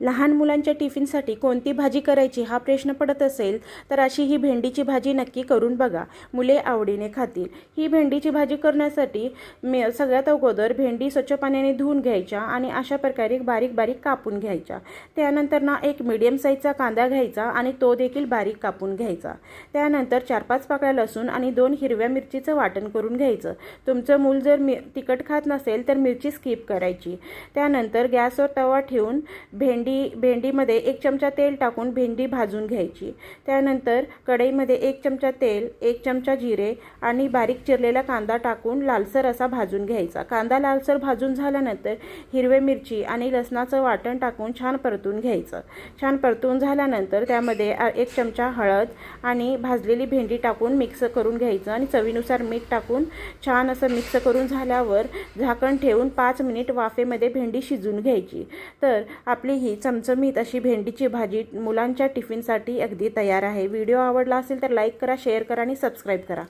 लहान मुलांच्या टिफिनसाठी कोणती भाजी करायची हा प्रश्न पडत असेल तर अशी ही भेंडीची भाजी नक्की करून बघा. मुले आवडीने खातील. ही भेंडीची भाजी करण्यासाठी मे सगळ्यात अगोदर भेंडी स्वच्छ पाण्याने धुवून घ्यायच्या आणि अशा प्रकारे बारीक बारीक कापून घ्यायच्या. त्यानंतर ना एक मिडियम साईजचा कांदा घ्यायचा आणि तो देखील बारीक कापून घ्यायचा. त्यानंतर चार पाच पाकळ्या लसूण आणि दोन हिरव्या मिरचीचं वाटण करून घ्यायचं. तुमचं मूल जर मि तिखट खात नसेल तर मिरची स्किप करायची. त्यानंतर गॅसवर तवा ठेवून भेंडी भेंडीमध्ये एक चमचा तेल टाकून भेंडी भाजून घ्यायची. त्यानंतर कढईमध्ये एक चमचा तेल एक चमचा जिरे आणि बारीक चिरलेला कांदा टाकून लालसर असा भाजून घ्यायचा. कांदा लालसर भाजून झाल्यानंतर हिरवे मिरची आणि लसणाचं वाटण टाकून छान परतून घ्यायचं. छान परतून झाल्यानंतर त्यामध्ये एक चमचा हळद आणि भाजलेली भेंडी टाकून मिक्स करून घ्यायचं आणि चवीनुसार मीठ टाकून छान असं मिक्स करून झाल्यावर झाकण ठेवून पाच मिनिट वाफेमध्ये भेंडी शिजून घ्यायची. तर आपली ही चमचमीत अशी भेंडीची भाजी मुलांच्या टिफिनसाठी अगदी तयार आहे. व्हिडिओ आवडला असेल तर लाईक करा शेअर करा आणि सबस्क्राईब करा.